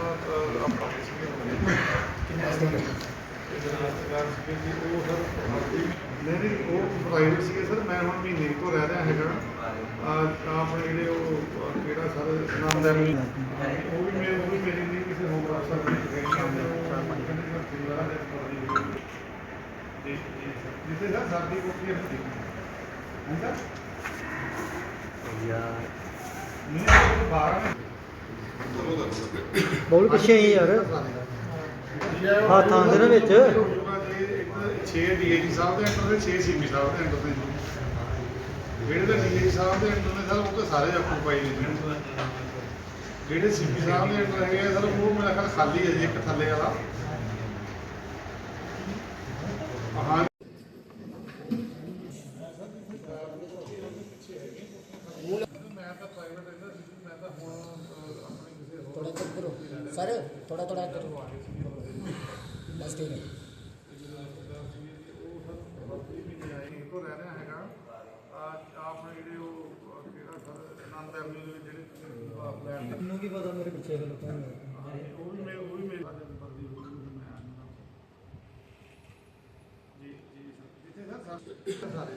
ਆਪਾਂ ਸੀਗੇ ਉਹ ਸਰ ਨਹੀਂ ਨਹੀਂ ਉਹ ਪ੍ਰਾਈਵੇਟ ਸੀਗੇ ਸਰ ਮੈਂ ਹੁਣ ਮਹੀਨੇ ਤੋਂ ਰਹਿ ਰਿਹਾ ਹੈਗਾ। ਆ ਆਪਣੇ ਜਿਹੜੇ ਉਹ ਕਿਹੜਾ ਸਰ ਨਾਮ ਦਾ ਵੀ ਉਹ ਵੀ ਮੇਰੇ ਉਹ ਵੀ ਮੇਰੀ ਨਹੀਂ ਕਿਸੇ ਹੋਰ ਜੀ। ਸਰ ਜਿੱਥੇ ਸਰ ਸਾਡੀ ਕੋਠੀ ਹੈ ਹੈ ਸਰ? ਨਹੀਂ ਉਹ ਬਾਹਰ ਨੇ ਬਹੁਤ ਪਿੱਛੇ ਹੀ ਯਾਰ। ਹਾਂ, ਥਾਂ ਦੇ ਨਾ ਵਿੱਚ। 6 ਡੀਏਜੀ ਸਾਹਿਬ ਦੇ ਅੰਡਰ ਤੇ 6 ਸੀਪੀ ਸਾਹਿਬ ਦੇ ਅੰਡਰ ਤੇ ਜਿਹੜੇ ਤਾਂ ਡੀਏਜੀ ਸਾਹਿਬ ਦੇ ਅੰਡਰ ਨੇ ਸਰ ਉਹ ਤਾਂ ਸਾਰੇ ਆਪੂ ਪਾਈ ਨੇ। ਜਿਹੜੇ ਸੀਪੀ ਸਾਹਿਬ ਦੇ ਅੰਡਰ ਹੈਗੇ ਆ ਸਰ ਉਹ ਮੇਰਾ ਖਿਆਲ ਖਾਲੀ ਹੈ ਜੀ ਇੱਕ ਥੱਲੇ ਵਾਲਾ। ਹਾਂ थोड़ा थोड़ा करो बस ठीक है ਇੱਕੋ ਰਹਿ ਰਿਹਾ ਹੈਗਾ ਆ ਆਪਣੇ ਜਿਹੜੇ ਉਹ ਅਹ, ਕਿਹੜਾ ਸਰ ਆਨੰਦ ਐਵਨਿਊ ਦੇ ਵਿੱਚ ਜਿਹੜੇ ਫਲੈਟ ਨੇ ਮੈਨੂੰ ਕੀ ਪਤਾ ਮੇਰੇ ਪਿੱਛੇ ਦੇ ਲੋਕਾਂ ਨੂੰ ਉਹ ਵੀ ਮੇਰੇ ਉਹ ਵੀ ਮੇਰੇ ਸਾਡੇ ਨੰਬਰ ਦੀ ਉਹ ਵੀ ਮੈਂ ਆ ਜਾਂਦਾ ਜੀ ਜੀ ਸਰ ਜਿੱਥੇ ਸਰ ਸਾਰੇ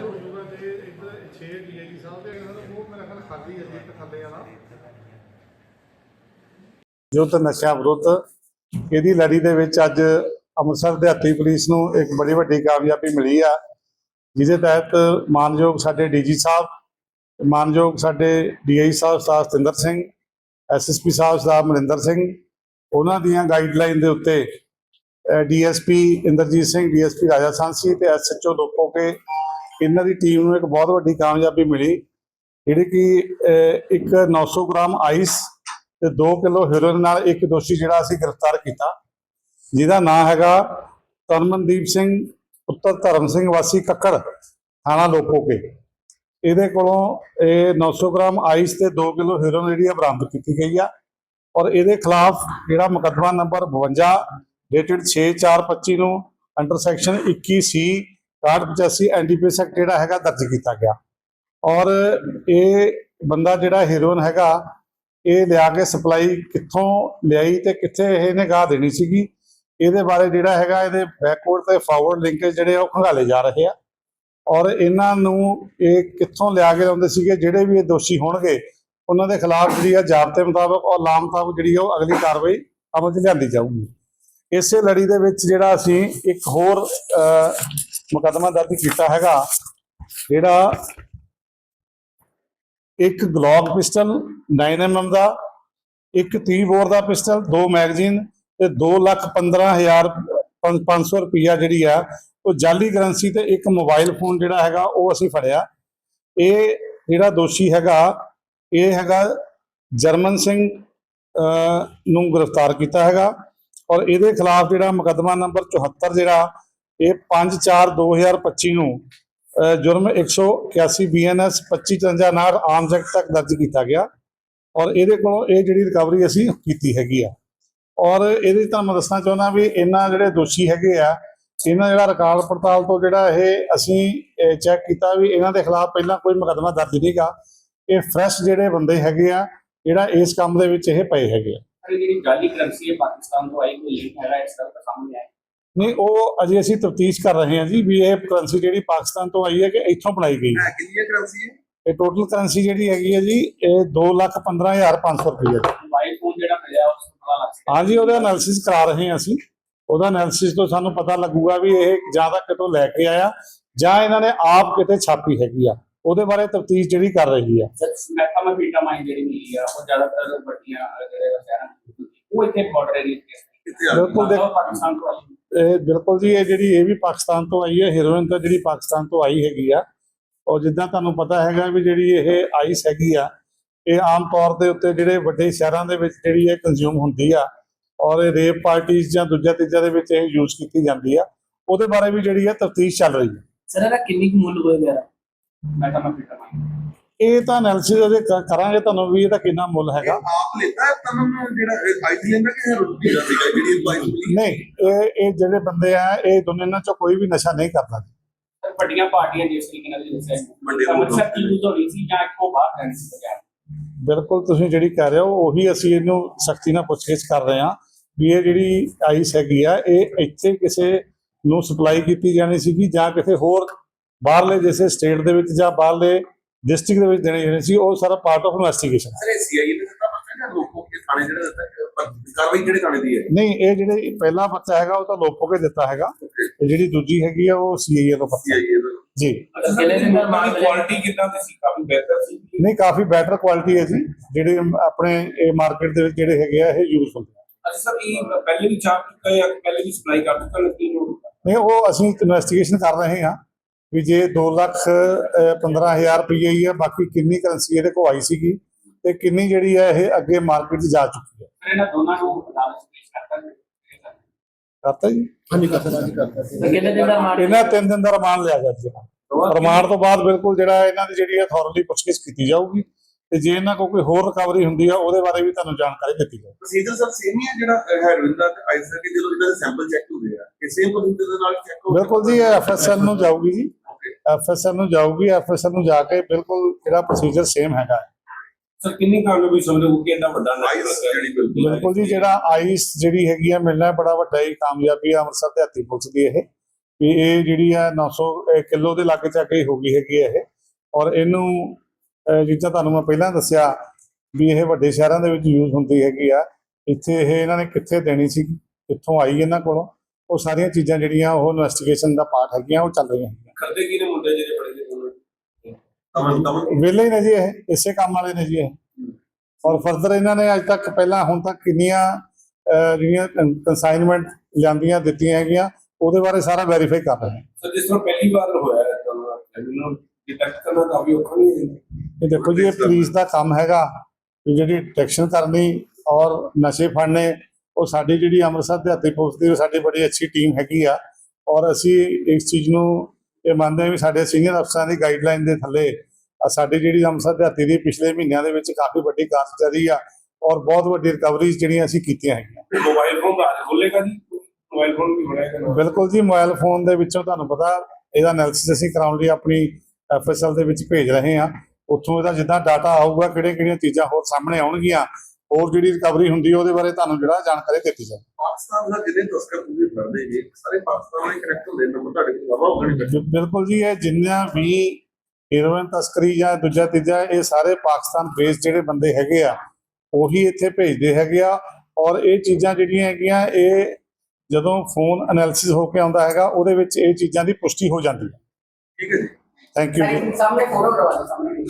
ਹੋ ਜੂਗਾ ਤੇ ਇੱਧਰ 6 ਡੀਆਈਜੀ ਸਾਹਿਬ ਦੇ ਸਰ ਉਹ ਮੇਰਾ ਖਿਆਲ ਖਾਲੀ ਹੈ ਜੀ ਇੱਕ ਥੱਲੇ ਵਾਲਾ ਯੁੱਧ ਨਸ਼ਾ ਵਿਰੁੱਧ ਇਹਦੀ ਲੜੀ ਦੇ ਵਿੱਚ ਅੱਜ ਅੰਮ੍ਰਿਤਸਰ ਦਿਹਾਤੀ ਪੁਲਿਸ ਨੂੰ ਇੱਕ ਬੜੀ ਵੱਡੀ ਕਾਮਯਾਬੀ ਮਿਲੀ ਆ ਜਿਹਦੇ ਤਹਿਤ ਮਾਨਯੋਗ ਸਾਡੇ ਡੀਜੀ ਸਾਹਿਬ ਮਾਨਯੋਗ ਸਾਡੇ ਡੀਆਈ ਸਾਹਿਬ ਸਰਦਾਰ ਸਤਿੰਦਰ ਸਿੰਘ ਐਸਐਸਪੀ ਸਾਹਿਬ ਸਰਦਾਰ ਮਨਿੰਦਰ ਸਿੰਘ ਉਹਨਾਂ ਦੀਆਂ ਗਾਈਡਲਾਈਨ ਦੇ ਉੱਤੇ ਡੀਐਸਪੀ ਇੰਦਰਜੀਤ ਸਿੰਘ ਡੀਐਸਪੀ ਰਾਜਾ ਸਾਂਸੀ ਤੇ ਐਸਐਚਓ ਲੋਪੋਕੇ ਇਹਨਾਂ ਦੀ ਟੀਮ ਨੂੰ ਇੱਕ ਬਹੁਤ ਵੱਡੀ ਕਾਮਯਾਬੀ ਮਿਲੀ ਜਿਹੜੀ ਕਿ ਅਹ, ਇੱਕ 900 ਗ੍ਰਾਮ ਆਈਸ ਤੇ 2 ਕਿਲੋ ਹੈਰੋਇਨ ਨਾਲ ਇੱਕ ਦੋਸ਼ੀ ਜਿਹੜਾ ਅਸੀਂ ਗ੍ਰਿਫਤਾਰ ਕੀਤਾ, ਜਿਹਦਾ ਨਾਮ ਹੈਗਾ ਤਰਮਨਦੀਪ ਸਿੰਘ, ਪੁੱਤਰ ਧਰਮ ਸਿੰਘ ਵਾਸੀ ਕੱਕੜ, ਥਾਣਾ ਲੋਪੋਕੇ ਇਹਦੇ ਕੋਲੋਂ ਇਹ 900 ਗ੍ਰਾਮ ਆਈਸ ਤੇ 2 ਕਿਲੋ ਹੈਰੋਇਨ ਜਿਹੜੀ ਆ ਬਰਾਮਦ ਕੀਤੀ ਗਈ ਆ ਔਰ ਇਹਦੇ ਖਿਲਾਫ ਜਿਹੜਾ ਮੁਕੱਦਮਾ ਨੰਬਰ 52 ਡੇਟਡ 6425 ਨੂੰ under section 21 C 65 NDPS act ਜਿਹੜਾ ਹੈਗਾ ਦਰਜ ਕੀਤਾ ਗਿਆ। ਔਰ ਇਹ ਬੰਦਾ ਜਿਹੜਾ ਹੀਰੋਇਨ ਹੈਗਾ ਇਹ ਲਿਆ ਕੇ ਸਪਲਾਈ ਕਿੱਥੋਂ ਲਿਆਈ ਤੇ ਕਿੱਥੇ ਇਹਨੇ ਗਾਹ ਦੇਣੀ ਸੀਗੀ। ਇਹਦੇ ਬਾਰੇ ਜਿਹੜਾ ਹੈਗਾ ਇਹਦੇ ਬੈਕਵਰਡ ਤੇ ਫਾਰਵਰਡ ਲਿੰਕੇਜ ਜਿਹੜੇ ਆ ਉਹ ਖੰਗਾਲੇ ਜਾ ਰਹੇ ਆ। ਔਰ ਇਹਨਾਂ ਨੂੰ ਇਹ ਕਿੱਥੋਂ ਲਿਆ ਕੇ ਲਾਉਂਦੇ ਸੀਗੇ ਜਿਹੜੇ ਵੀ ਇਹ ਦੋਸ਼ੀ ਹੋਣਗੇ ਉਹਨਾਂ ਦੇ ਖਿਲਾਫ ਜਿਹੜੀ ਆ ਜ਼ਾਬਤੇ ਮੁਤਾਬਕ ਔਰ ਲਾਮ ਮੁਤਾਬਕ ਜਿਹੜੀ ਉਹ ਅਗਲੀ ਕਾਰਵਾਈ ਅਮਲ 'ਚ ਲਿਆਂਦੀ ਜਾਊਗੀ। ਇਸੇ ਲੜੀ ਦੇ ਵਿੱਚ ਜਿਹੜਾ ਅਸੀਂ ਇੱਕ ਹੋਰ ਅਹ, ਮੁਕੱਦਮਾ ਦਰਜ ਕੀਤਾ ਹੈਗਾ ਜਿਹੜਾ ਇੱਕ ਗਲੌਕ ਪਿਸਟਲ 9mm ਦਾ, ਇੱਕ 30 ਬੋਰ ਦਾ ਪਿਸਟਲ ਦੋ ਮੈਗਜ਼ੀਨ ਤੇ 2 ਲੱਖ 15000 500 ਰੁਪਈਆ ਜਿਹੜੀ ਆ, ਉਹ ਜਾਲੀ ਕਰੰਸੀ ਤੇ ਇੱਕ ਮੋਬਾਈਲ ਫੋਨ ਜਿਹੜਾ ਹੈਗਾ, ਉਹ ਅਸੀਂ ਫੜਿਆ। ਇਹ ਜਿਹੜਾ ਦੋਸ਼ੀ ਹੈਗਾ, ਇਹ ਹੈਗਾ ਜਰਮਨ ਸਿੰਘ ਨੂੰ ਗ੍ਰਿਫਤਾਰ ਕੀਤਾ ਹੈਗਾ ਔਰ ਇਹਦੇ ਖਿਲਾਫ ਜਿਹੜਾ ਮੁਕੱਦਮਾ ਨੰਬਰ 74 ਜਿਹੜਾ, ਇਹ 5/4/2025 ਨੂੰ ਜੁਰਮ 181 ਬੀਐਨਐਸ 2553 ਨਾਲ ਆਰਮਸ ਐਕਟ ਤੱਕ ਦਰਜ ਕੀਤਾ ਗਿਆ। ਔਰ ਇਹਦੇ ਕੋਲੋਂ ਇਹ ਜਿਹੜੀ ਰਿਕਵਰੀ ਅਸੀਂ ਕੀਤੀ ਹੈਗੀ ਆ। ਔਰ ਇਹਦੇ 'ਚ ਮੈਂ ਦੱਸਣਾ ਚਾਹੁੰਦਾ ਵੀ ਇਹਨਾਂ ਜਿਹੜੇ ਦੋਸ਼ੀ ਹੈਗੇ ਆ, ਇਹਨਾਂ ਜਿਹੜਾ ਰਿਕਾਲ ਪੜਤਾਲ ਤੋਂ ਜਿਹੜਾ ਇਹ ਅਸੀਂ ਚੈੱਕ ਕੀਤਾ ਵੀ ਇਹਨਾਂ ਦੇ ਖਿਲਾਫ ਪਹਿਲਾਂ ਕੋਈ ਮੁਕੱਦਮਾ ਦਰਜ ਨਹੀਂਗਾ ਇਹ ਫਰੈਸ਼ ਜਿਹੜੇ ਬੰਦੇ ਹੈਗੇ ਆ, ਜਿਹੜਾ ਇਸ ਕੰਮ ਦੇ ਵਿੱਚ ਇਹ ਪਏ ਹੈਗੇ ਆ। ਜਿਹੜੀ ਜਾਲੀ ਕਰੰਸੀ ਹੈ, ਪਾਕਿਸਤਾਨ ਤੋਂ ਆਈ ਕੋਈ ਲਿੰਕ ਹੈਗਾ ਇਸ ਤਰ੍ਹਾਂ ਦਾ ਸਾਹਮਣੇ ਆਇਆ। ਨਹੀਂ ਉਹ ਅਜੇ ਅਸੀਂ ਤਫਤੀਸ਼ ਕਰ ਰਹੇ ਹਾਂ ਜੀ ਵੀ ਇਹ ਕਰੰਸੀ ਜਿਹੜੀ ਪਾਕਿਸਤਾਨ ਤੋਂ ਆਈ ਹੈ ਕਿ ਇੱਥੋਂ ਬਣਾਈ ਗਈ ਹੈ। ਕਿੰਨੀ ਕਰੰਸੀ ਹੈ ਇਹ? ਟੋਟਲ ਕਰੰਸੀ ਜਿਹੜੀ ਹੈਗੀ ਹੈ ਜੀ ਇਹ 215500 ਰੁਪਏ ਹੈ। ਮੋਬਾਈਲ ਫੋਨ ਜਿਹੜਾ ਮਿਲਿਆ ਉਸ ਤੋਂ ਪਤਾ ਲੱਗ ਸਕਦਾ ਹਾਂਜੀ ਉਹਦਾ ਐਨਾਲਿਸਿਸ ਕਰਾ ਰਹੇ ਹਾਂ ਅਸੀਂ। ਉਹਦਾ ਐਨਾਲਿਸਿਸ ਤੋਂ ਸਾਨੂੰ ਪਤਾ ਲੱਗੂਗਾ ਵੀ ਇਹ ਜਾਂ ਤਾਂ ਕਿਤੋਂ ਲੈ ਕੇ ਆਇਆ ਜਾਂ ਇਹਨਾਂ ਨੇ ਆਪ ਕਿਤੇ ਛਾਪੀ ਹੈਗੀ ਆ। ਉਹਦੇ ਬਾਰੇ ਤਫਤੀਸ਼ ਜਿਹੜੀ ਕਰ ਰਹੀ ਆ। ਮੈਥਾਮੈਟਾਮਾਈਨ ਜਿਹੜੀ ਮਿਲੀ ਆ ਉਹ ਜ਼ਿਆਦਾਤਰ ਵੱਡੀਆਂ ਜਿਹੜੇ ਸ਼ਹਿਰਾਂ। ਉਹ ਇੱਥੇ ਬਾਰਡਰ ਏਰੀਆ ਬਿਲਕੁਲ ਦੇਖ ਪਾਕਿਸਤਾਨ ਤੋਂ ਆਈ। ਇਹ ਬਿਲਕੁਲ ਜੀ ਇਹ ਜਿਹੜੀ ਇਹ ਵੀ ਪਾਕਿਸਤਾਨ ਤੋਂ ਆਈ ਹੈ ਹੀਰੋਇਨ ਤਾਂ ਜਿਹੜੀ ਪਾਕਿਸਤਾਨ ਤੋਂ ਆਈ ਹੈਗੀ ਆ। ਔਰ ਜਿੱਦਾਂ ਤੁਹਾਨੂੰ ਪਤਾ ਹੈਗਾ ਵੀ ਜਿਹੜੀ ਇਹ ਆਈਸ ਹੈਗੀ ਆ ਇਹ ਆਮ ਤੌਰ ਦੇ ਉੱਤੇ ਜਿਹੜੇ ਵੱਡੇ ਸ਼ਹਿਰਾਂ ਦੇ ਵਿੱਚ ਜਿਹੜੀ ਇਹ ਕੰਜ਼ਿਊਮ ਹੁੰਦੀ ਆ ਔਰ ਇਹ ਰੇਪ ਪਾਰਟੀਆਂ ਜਾਂ ਦੂਜਾ ਤੀਜਾ ਦੇ ਵਿੱਚ ਇਹ ਯੂਜ਼ ਕੀਤੀ ਜਾਂਦੀ ਆ। ਉਹਦੇ ਬਾਰੇ ਵੀ ਜਿਹੜੀ ਹੈ ਤਫਤੀਸ਼ ਚੱਲ ਰਹੀ ਹੈ। ਸਰ ਇਹਦਾ ਕਿੰਨੀ ਕੁ ਮੁੱਲ ਹੋਏਗਾ? ਮੈਥਾਮੈਟਾਮਾਈਨ ਇਹ ਤਾਂ ਐਨਾਲਿਸਿਸ ਉਹਦੇ ਕ- ਕਰਾਂਗੇ ਤੁਹਾਨੂੰ ਵੀ ਇਹਦਾ ਕਿੰਨਾ ਮੁੱਲ ਹੈਗਾ। ਆਪ ਲੈਤਾ ਹੈ ਜਿਹੜਾ ਆਈਟੀ ਲੈਂਦਾ ਕਿ ਇਹ ਰੁਪਈ ਦਾ ਸੀਗਾ ਜਿਹੜੀ ਮਿਲੀ ਨਹੀਂ ਇਹ ਇਹ ਜਿਹੜੇ ਬੰਦੇ ਆ ਇਹ ਦੋਨੇ ਇਹਨਾਂ ਚੋਂ ਕੋਈ ਵੀ ਨਸ਼ਾ ਨਹੀਂ ਕਰਦਾ। ਸਰ ਵੱਡੀਆਂ ਪਾਰਟੀਆਂ ਜਿਸ ਤਰੀਕੇ ਨਾਲ ਦੱਸਿਆ ਵੱਡੇ ਲੋਕ। ਅੰਮ੍ਰਿਤਸਰ ਕੀ ਯੂਜ਼ ਹੋ ਰਹੀ ਸੀ ਜਾਂ ਇੱਥੋਂ ਬਾਹਰ ਜਾਣੀ ਸੀ ਬਾਜ਼ਾਰ। ਬਿਲਕੁਲ ਤੁਸੀਂ ਜਿਹੜੀ ਕਹਿ ਰਹੇ ਹੋ ਉਹੀ ਅਸੀਂ ਇਹਨੂੰ ਸਖਤੀ ਨਾਲ ਪੁੱਛਗਿੱਛ ਕਰ ਰਹੇ ਹਾਂ ਵੀ ਇਹ ਜਿਹੜੀ ਆਈਸ ਹੈਗੀ ਆ ਇਹ ਇੱਥੇ ਕਿਸੇ ਨੂੰ ਸਪਲਾਈ ਕੀਤੀ ਜਾਣੀ ਸੀਗੀ ਜਾਂ ਕਿਸੇ ਹੋਰ ਬਾਹਰਲੇ ਜਿਸੇ ਸਟੇਟ ਦੇ ਵਿੱਚ ਜਾਂ ਬਾਹਰਲੇ ਡਿਸਟ੍ਰਿਕਟ ਦੇ ਵਿੱਚ ਦੇਣੀ ਜਾਣੀ ਸੀ ਉਹ ਸਾਰਾ part of investigation sir CIA ਨੇ ਦਿੱਤਾ ਪਤਾ ਜਾਂ ਲੋਕੋ ਕੇ ਥਾਣੇ ਜਿਹੜਾ ਦਿੱਤਾ ਪਰ ਕਾਰਵਾਈ ਕਿਹੜੇ ਥਾਣੇ ਦੀ ਹੈ? ਨਹੀਂ ਇਹ ਜਿਹੜੇ ਪਹਿਲਾ ਪਰਚਾ ਹੈਗਾ ਉਹ ਤਾਂ ਲੋਪੋ ਕੇ ਦਿੱਤਾ ਹੈਗਾ। ਤੇ ਜਿਹੜੀ ਦੂਜੀ ਹੈਗੀ ਆ ਉਹ ਸੀਆਈਏ ਤੋਂ ਪਰਚਾ। ਸੀਆਈਏ ਦਾ ਜੀ। ਦਿਨ ਦਾ ਮਾਲ ਕੁਆਲਿਟੀ ਕਿੰਨਾ ਦੀ ਸੀ? ਕਾਫੀ ਬਿਹਤਰ ਸੀ। ਨਹੀਂ ਕਾਫੀ ਬੈਟਰ ਕੁਆਲਿਟੀ ਹੈ ਜੀ। ਜਿਹੜੇ ਆਪਣੇ ਇਹ ਮਾਰਕੀਟ ਦੇ ਵਿੱਚ ਜਿਹੜੇ ਹੈਗੇ ਆ ਇਹ ਯੂਜ਼ਫੁਲ ਅੱਛਾ ਸਰ ਇਹ ਪਹਿਲੇ ਵੀ ਚਾਰ ਚੁੱਕਾ ਪਹਿਲੇ ਵੀ ਸਪਲਾਈ ਕਰ ਚੁੱਕਾ ਲੇਕਿਨ ਨਹੀਂ ਉਹ ਅਸੀਂ ਇਨਵੈਸਟੀਗੇਸ਼ਨ ਕਰ ਰਹੇ ਹਾਂ। ਵੀ ਜੇ 2 ਲੱਖ ਅਹ, 15000 ਰੁਪਏ ਹੀ ਹੈ ਬਾਕੀ ਕਿੰਨੀ ਕਰੰਸੀ ਇਹਦੇ ਕੋਲ ਆਈ ਸੀਗੀ ਤੇ ਕਿੰਨੀ ਜਿਹੜੀ ਹੈ ਇਹ ਅੱਗੇ ਮਾਰਕੀਟ 'ਚ ਜਾ ਚੁੱਕੀ ਹੈ। ਇਹਨਾਂ ਦੋਨਾਂ ਨੂੰ ਅਦਾਲਤ 'ਚ ਪੇਸ਼ ਕਰਤਾ ਕਰਤਾ ਜੀ? ਹਾਂਜੀ ਕਰਦਾ ਜੀ ਕਰਦਾ ਕਿੰਨੇ ਦਿਨ ਦਾ ਮਾਲ ਇਹਨਾਂ ਤਿੰਨ ਦਿਨ ਦਾ ਰਿਮਾਂਡ ਲਿਆ ਗਿਆ ਜੀ ਰਿਮਾਂਡ ਤੋਂ ਬਾਅਦ ਬਿਲਕੁਲ ਜਿਹੜਾ ਇਹਨਾਂ ਦੀ ਜਿਹੜੀ ਹੈ ਥੋਰਲੀ ਪੁੱਛਗਿੱਛ ਕੀਤੀ ਜਾਊਗੀ ਤੇ ਜੇ ਇਹਨਾਂ ਕੋਲ ਕੋਈ ਹੋਰ ਰਿਕਵਰੀ ਹੁੰਦੀ ਆ ਉਹਦੇ ਬਾਰੇ ਵੀ ਤੁਹਾਨੂੰ ਜਾਣਕਾਰੀ ਦਿੱਤੀ ਜਾਊਗੀ। ਪ੍ਰੋਸੀਜਰ ਸਰ ਸੇਮ ਹੀ ਹੈ ਜਿਹੜਾ ਹੈਰੋਇਨ ਦਾ ਆਈਸ ਦਾ ਕਿ ਜਦੋਂ ਇਹਨਾਂ ਦੇ ਸੈਂਪਲ ਚੈੱਕ ਹੁੰਦੇ ਆ ਇਹ ਸੇਮ ਪ੍ਰੋਸੀਜਰ ਦੇ ਨਾਲ ਚੈੱਕ ਹੋ ਬਿਲਕੁਲ ਜੀ ਇਹ ਐਫਐਸਐਲ ਨੂੰ ਜਾਊਗੀ ਜੀ। ਐਫਐਸਐਲ ਨੂੰ ਜਾਊਗੀ ਐਫਐਸਐਲ ਨੂੰ ਜਾ ਕੇ ਬਿਲਕੁਲ ਜਿਹੜਾ ਪ੍ਰੋਸੀਜਰ ਸੇਮ ਹੈਗਾ। ਹੈ। ਸਰ ਕਿੰਨੀ ਕਾਮਯਾਬੀ ਸਮਝੋ ਕਿ ਇੰਨਾ ਵੱਡਾ ਨਾ ਆਈਸ ਜਿਹੜੀ ਬਿਲਕੁਲ ਬਿਲਕੁਲ ਜੀ ਜਿਹੜਾ ਆਈਸ ਜਿਹੜੀ ਹੈਗੀ ਆ ਮਿਲਣਾ ਬੜਾ ਵੱਡਾ ਹੀ ਕਾਮਯਾਬੀ ਆ ਅੰਮ੍ਰਿਤਸਰ ਦੇ ਹੱਥੀ ਪੁਲਿਸ ਦੀ ਇਹ। ਵੀ ਇਹ ਜਿਹੜੀ ਆ 900 ਕਿਲੋ ਦੇ ਲਾਗੇ ਚੱਕ ਹੀ ਹੋ ਗਈ ਹੈਗੀ ਇਹ। ਔਰ ਇਹਨੂੰ ਜਿੱਦਾਂ ਤੁਹਾਨੂੰ ਮੈਂ ਪਹਿਲਾਂ ਦੱਸਿਆ ਵੀ ਇਹ ਵੱਡੇ ਸ਼ਹਿਰਾਂ ਦੇ ਵਿੱਚ ਯੂਜ਼ ਹੁੰਦੀ ਹੈਗੀ ਆ। ਇੱਥੇ ਇਹ ਇਹਨਾਂ ਨੇ ਕਿੱਥੇ ਦੇਣੀ ਸੀ ਕਿੱਥੋਂ ਆਈ ਇਹਨਾਂ ਕੋਲੋਂ? ਉਹ ਸਾਰੀਆਂ ਚੀਜ਼ਾਂ ਜਿਹੜੀਆਂ ਉਹ ਇਨਵੈਸਟੀਗੇਸ਼ਨ ਦਾ ਪਾਰਟ ਹੈਗੀਆਂ ਉਹ ਚੱਲ ਰਹੀਆਂ ਕਰਦੇ ਕੀ ਨੇ ਮੁੰਡੇ ਜਿਹੜੇ ਬੜੇ ਜਿਹੇ ਤਮਨ ਤਮਨ। ਵਿਹਲੇ ਹੀ ਨੇ ਜੀ ਇਹ ਇਸੇ ਕੰਮ ਵਾਲੇ ਨੇ ਜੀ ਇਹ। ਔਰ ਫਰਦਰ ਇਹਨਾਂ ਨੇ ਅੱਜ ਤੱਕ ਪਹਿਲਾਂ ਹੁਣ ਤੱਕ ਕਿੰਨੀਆਂ ਜਿਹੜੀਆਂ ਕੰਸਾਈਨਮੈਂਟ ਲਿਆਂਦੀਆਂ ਦਿੱਤੀਆਂ ਹੈਗੀਆਂ ਉਹਦੇ ਬਾਰੇ ਸਾਰਾ ਵੈਰੀਫਾਈ ਕਰ ਰਹੇ ਹਾਂ ਸਰ ਜਿਸ ਤਰ੍ਹਾਂ ਪਹਿਲੀ ਵਾਰ ਹੋਇਆ ਹੈ ਤਾਂ ਇਹਨੂੰ ਡਿਟੈਕਟ ਕਰਨਾ ਕਾਫੀ ਔਖਾ ਨਹੀਂ ਹੈ। ਇਹ ਦੇਖੋ ਜੀ ਇਹ ਪੁਲਿਸ ਦਾ ਕੰਮ ਹੈਗਾ ਜਿਹੜੀ ਡਿਟੈਕਸ਼ਨ ਕਰਨੀ ਔਰ ਨਸ਼ੇ ਫੜਨੇ ਉਹ ਸਾਡੀ ਜਿਹੜੀ ਅੰਮ੍ਰਿਤਸਰ ਦੇ ਹੱਥੀ ਪੁਲਿਸ ਦੀ ਸਾਡੀ ਬੜੀ ਅੱਛੀ ਟੀਮ ਹੈਗੀ ਆ। ਔਰ ਅਸੀਂ ਇਸ ਚੀਜ਼ ਨੂੰ ਇਹ ਮੰਨਦੇ ਹਾਂ ਵੀ ਸਾਡੇ ਸੀਨੀਅਰ ਅਫਸਰਾਂ ਦੀ ਗਾਈਡਲਾਈਨ ਦੇ ਥੱਲੇ ਸਾਡੀ ਜਿਹੜੀ ਅੰਮ੍ਰਿਤਸਰ ਦੇ ਹੱਥੀ ਦੀ ਪਿਛਲੇ ਮਹੀਨਿਆਂ ਦੇ ਵਿੱਚ ਕਾਫੀ ਵੱਡੀ ਕਾਰਜਕਾਰੀ ਆ ਔਰ ਬਹੁਤ ਵੱਡੀ ਰਿਕਵਰੀਜ਼ ਜਿਹੜੀਆਂ ਅਸੀਂ ਕੀਤੀਆਂ ਹੈਗੀਆਂ। ਮੋਬਾਈਲ ਫੋਨ ਦਾ ਖੋਲੇਗਾ ਜੀ? ਮੋਬਾਈਲ ਫੋਨ ਵੀ ਬਣਾਏਗਾ ਬਿਲਕੁਲ ਜੀ ਮੋਬਾਈਲ ਫੋਨ ਦੇ ਵਿੱਚੋਂ ਤੁਹਾਨੂੰ ਪਤਾ ਇਹਦਾ ਐਨਾਲਿਸਿਸ ਅਸੀਂ ਕਰਾਉਣ ਲਈ ਆਪਣੀ ਐਫਐਸਐਲ ਦੇ ਵਿੱਚ ਭੇਜ ਰਹੇ ਹਾਂ। ਉੱਥੋਂ ਇਹਦਾ ਜਿੱਦਾਂ ਡਾਟਾ ਆਊਗਾ ਕਿਹੜੀਆਂ ਕਿਹੜੀਆਂ ਚੀਜ਼ਾਂ ਹੋਰ ਸਾਹਮਣੇ ਆਉਣਗੀਆਂ ਹੋਰ ਜਿਹੜੀ ਰਿਕਵਰੀ ਹੁੰਦੀ ਉਹਦੇ ਬਾਰੇ ਤੁਹਾਨੂੰ ਜਿਹੜਾ ਜਾਣਕਾਰੀ ਦਿੱਤੀ ਜਾਵੇ। ਪਾਕਿਸਤਾਨ ਦਾ ਜਿਹੜੇ ਤਸਕਰ ਪੂਰੇ ਫੜਦੇ ਨੇ ਸਾਰੇ ਪਾਕਿਸਤਾਨ ਵਾਲੇ ਕਰੈਕਟ ਹੁੰਦੇ ਨੇ ਨੰਬਰ ਤੁਹਾਡੇ ਕੋਲ ਲਵਾ ਹੋਣੀ ਬਿਲਕੁਲ ਜੀ ਇਹ ਜਿੰਨਾ ਵੀ ਹੀਰੋਇਨ ਤਸਕਰੀ ਜਾਂ ਦੂਜਾ ਤੀਜਾ ਇਹ ਸਾਰੇ ਪਾਕਿਸਤਾਨ ਬੇਸ ਜਿਹੜੇ ਬੰਦੇ ਹੈਗੇ ਆ ਉਹੀ ਇੱਥੇ ਭੇਜਦੇ ਹੈਗੇ ਆ। ਔਰ ਇਹ ਚੀਜ਼ਾਂ ਜਿਹੜੀਆਂ ਹੈਗੀਆਂ ਇਹ ਜਦੋਂ ਫੋਨ ਐਨਾਲਿਸਿਸ ਹੋ ਕੇ ਆਉਂਦਾ ਹੈਗਾ ਉਹਦੇ ਵਿੱਚ ਇਹ ਚੀਜ਼ਾਂ ਦੀ ਪੁਸ਼ਟੀ ਹੋ ਜਾਂਦੀ ਹੈ। ਠੀਕ ਹੈ ਜੀ। ਥੈਂਕ ਯੂ ਜੀ। ਸਾਹਮਣੇ ਫੋਟੋ ਕਰਵਾ ਦਿਓ ਸਾਹਮਣੇ।